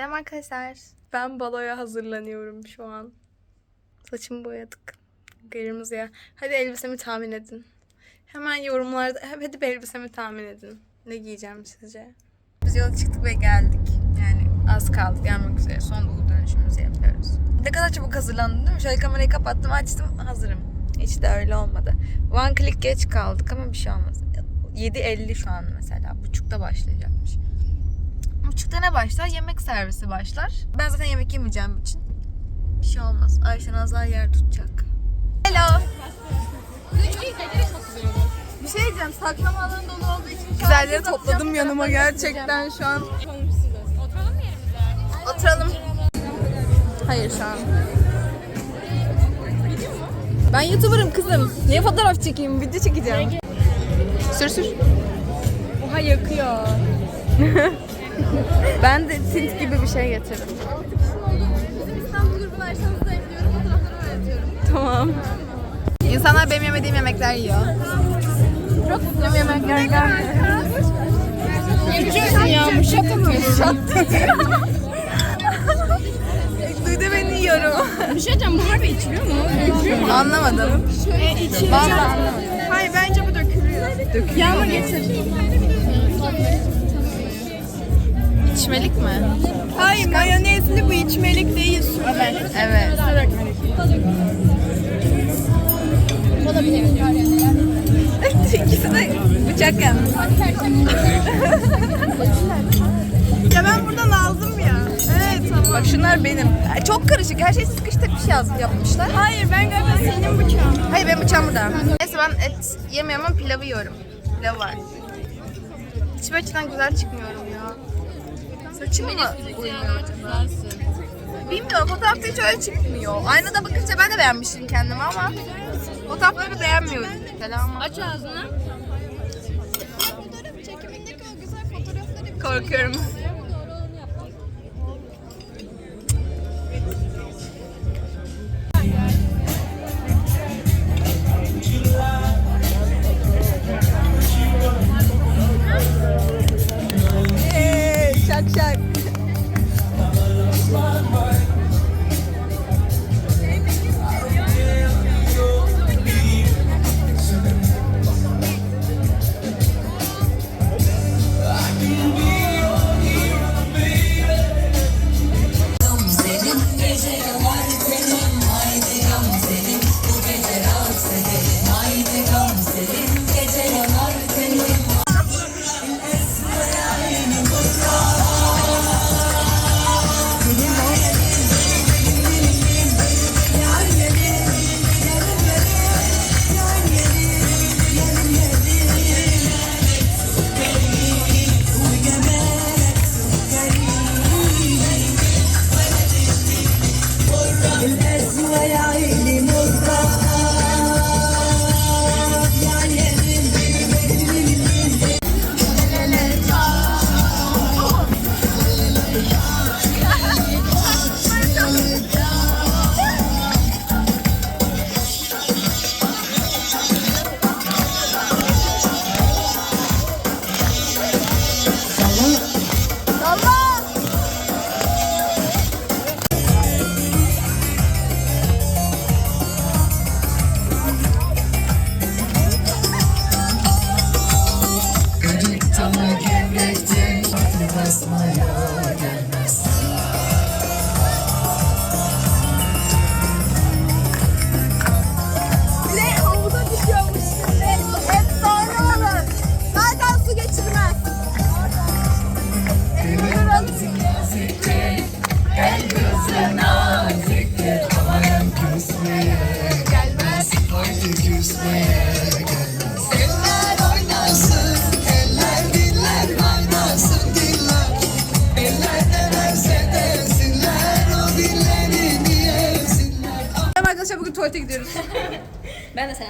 Selam arkadaşlar. Ben baloya hazırlanıyorum şu an. Saçımı boyadık. Kırmızıya. Hadi elbisemi tahmin edin. Hemen yorumlarda hadi bir elbisemi tahmin edin. Ne giyeceğim sizce? Biz yola çıktık ve geldik. Yani az kaldı gelmek üzere. Son doğu dönüşümüzü yapıyoruz. Ne kadar çabuk hazırlandım değil mi? Şöyle kamerayı kapattım açtım hazırım. Hiç de öyle olmadı. One click geç kaldık ama bir şey olmaz. 7.50 şu an mesela. Buçukta başlayacakmış. Buçukta ne başlar? Yemek servisi başlar. Ben zaten yemek yemeyeceğim için. Bir şey olmaz. Ayşe Nazlar yer tutacak. Hello. Bir şey diyeceğim. Saklama alanı dolu olduğu için güzelleri topladım yanıma gerçekten şu an. Oturalım mı yerimize? Oturalım. Hayır şu an. Ben YouTuber'ım kızım. Niye fotoğraf çekeyim? Video çekeceğim. Sür sür. Oha yakıyor. Ben de tint gibi bir şey getirdim. Bizim İstanbul grubunu açmamızı ekliyorum. Fotoğrafları öğretiyorum. Tamam. İnsanlar benim yemediğim yemekler yiyor. Çok güzel yemekler gelmiyor. Yapıyorsun ya. Muşat atıyorsun. Duydu beni yiyorum. Bir şey diyeceğim. Bu harbi içiliyor mu? Dökülüyor mu? Anlamadım. E, içiliyor. Vallahi anlamadım. Hayır bence bu dökülüyor. Yağmur getir. İçmelik mi? Hayır mayonezli bu içmelik değil. Evet. Evet. İkisi de bıçak yalnız. Ya ben buradan aldım ya. Evet tamam. Bak şunlar benim. Ay, Çok karışık. Her şey sıkıştık bir şey yaz- yapmışlar. Hayır ben galiba senin bıçağın. Hayır benim bıçağım burada. Neyse ben et yemiyorum ama pilavı yiyorum. Pilav var. Hiçbir açıdan güzel çıkmıyorum. Saçım mı uymuyor acaba? Bilmiyorum fotoğrafta hiç öyle çıkmıyor. Aynada bakınca ben de beğenmiştim kendimi ama fotoğrafları beğenmiyorum. Selam. Aç ağzını. Korkuyorum.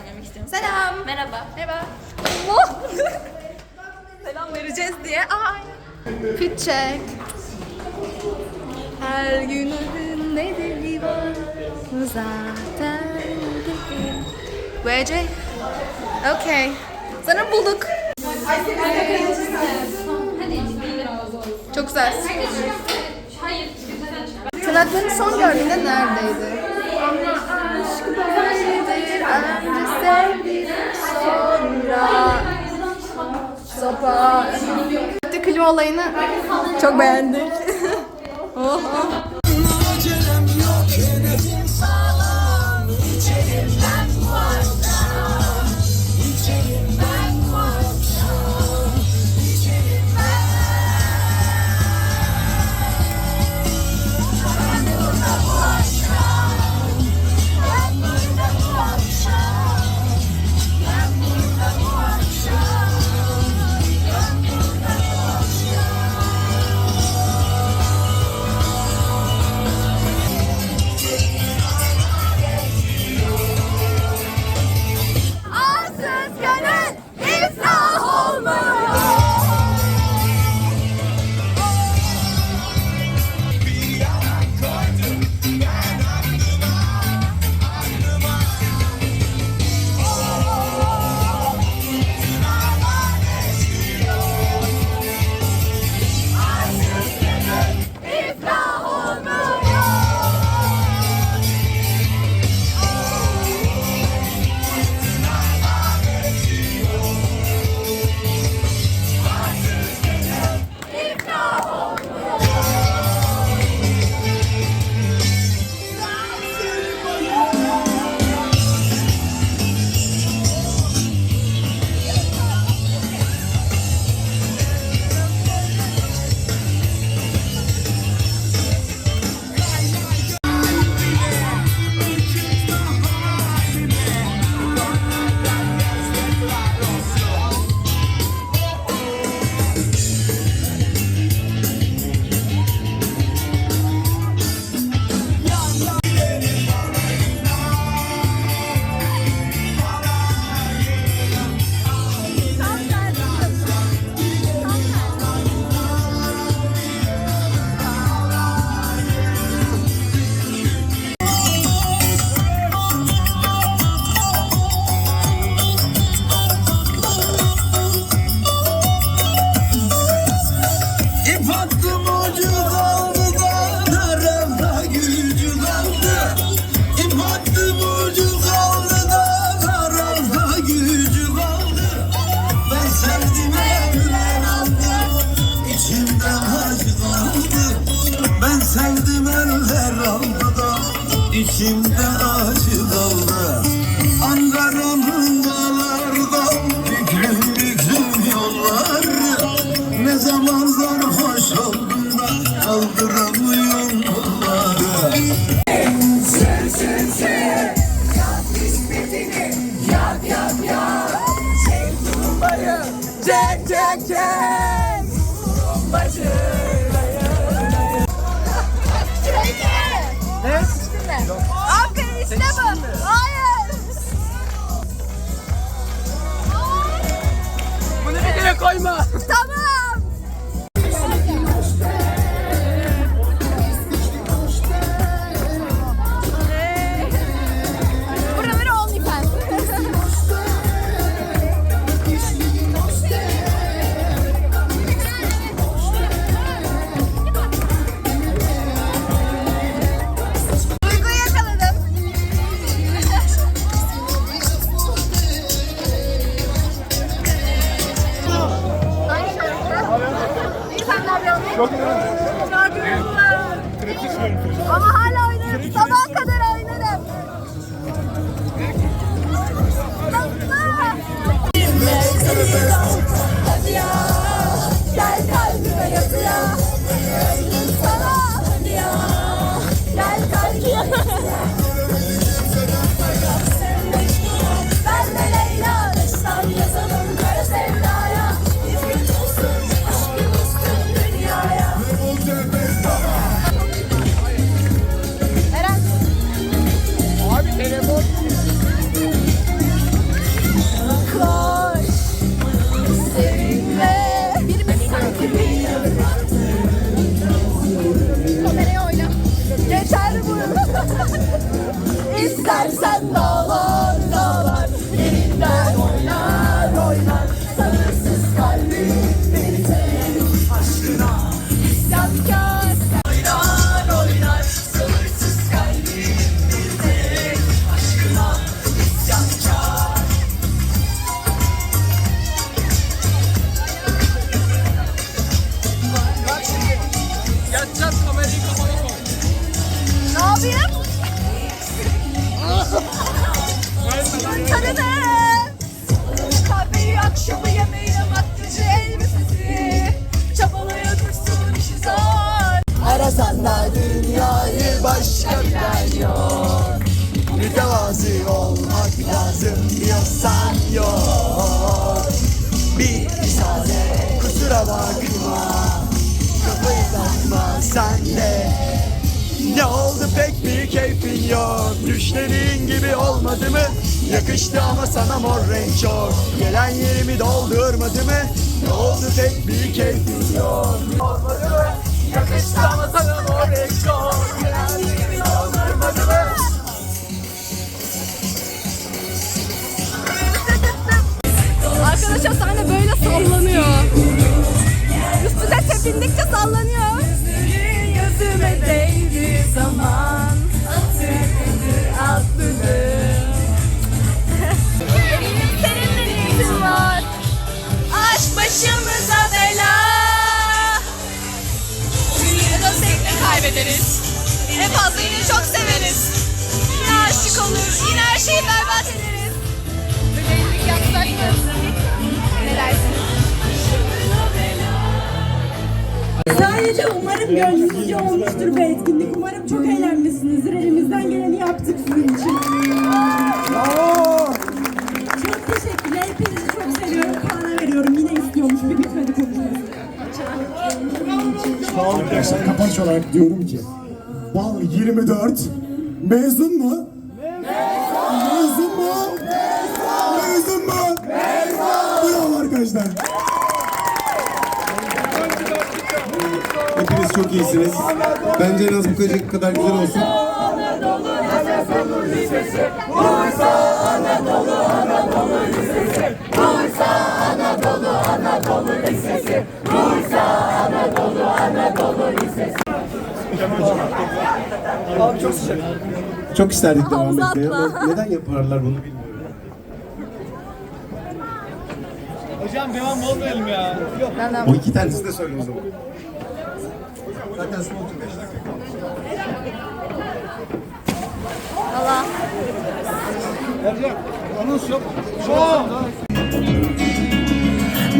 söylemek istiyorum. Selam. Merhaba. Merhaba. Allah. Oh! Selam vereceğiz diye. Aa, aynen. Fit check. Her günün nedeni var zaten. VC. Okay. Sanırım bulduk. Çok güzel. Tırnakların son gördüğünde neredeydi? Aşk böyledir Sopa Klima olayını çok beğendik. oh, oh. içimde acı dalda Ankara'nın dağlarda Büklüm büklüm yollar Ne zaman zamanlar hoş oldun da Kaldıramıyorum kolları Sen sen sen Yap ismetini Yap yap yap Çek durumbayı Çek çek çek işte bu. Hayır. Bunu bir yere koyma. Tamam. Ama hala oynuyoruz. Sabah da dünyayı başka bilen yok. Mütevazi olmak lazım diyorsan yok. Bir sade kusura bakma. Kafayı takma sen de. Ne oldu pek bir keyfin yok. Düşlerin gibi olmadı mı? Yakıştı ama sana mor renk çok. Gelen yerimi doldurmadı mı? Ne oldu pek bir keyfin yok. Olmadı mı? Yakıştı ama sana? Arkadaşlar sahne böyle sallanıyor. De kaybederiz. En fazla yine çok severiz. Yine aşık olur, yine her şeyi berbat ederiz. Böylelik yapsak mı? Ne dersin? Sadece umarım gönlünüzce olmuştur bu etkinlik. Umarım çok eğlenmişsinizdir. Elimizden geleni yaptık sizin için. Çok teşekkürler. Hepinizi çok seviyorum. Kaan'a veriyorum. Yine istiyormuş. Bir bitmedi konuşması. Arkadaşlar kapanış olarak diyorum ki Bal 24 Mezun mu? Mezun mu? Mezun mu? Bravo arkadaşlar. Hepiniz çok iyisiniz. Bence en az bu kadar, kadar güzel olsun. Çok isterdik devam Havuza etmeyi ama atla. neden yaparlar bunu bilmiyorum. Hocam devam bozmayalım ya. O iki tanesini de söyle o zaman. Zaten son 35 dakika. Allah. Ercan, anons yok. Şu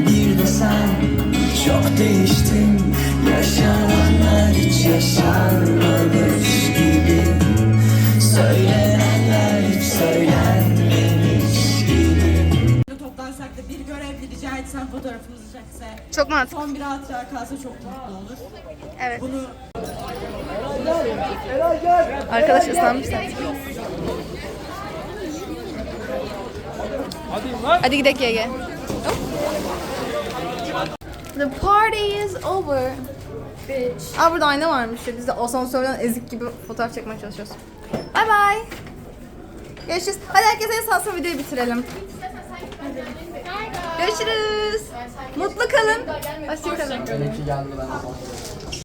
Bir de sen çok değiştin Yaşananlar hiç yaşanmamış fotoğrafımızı çekse. Çok mantıklı. Son bir hatıra kalsa çok mutlu olur. Evet. Bunu Arkadaş ıslanmışlar. Hadi. Hadi gidelim YG. The party is over. Bitch. Aa burada ayna varmış ya. Biz de asansörden ezik gibi fotoğraf çekmeye çalışıyoruz. Bye bye. Görüşürüz. Hadi herkese el salsın videoyu bitirelim. Görüşürüz. Mutlu kalın. Hoşçakalın.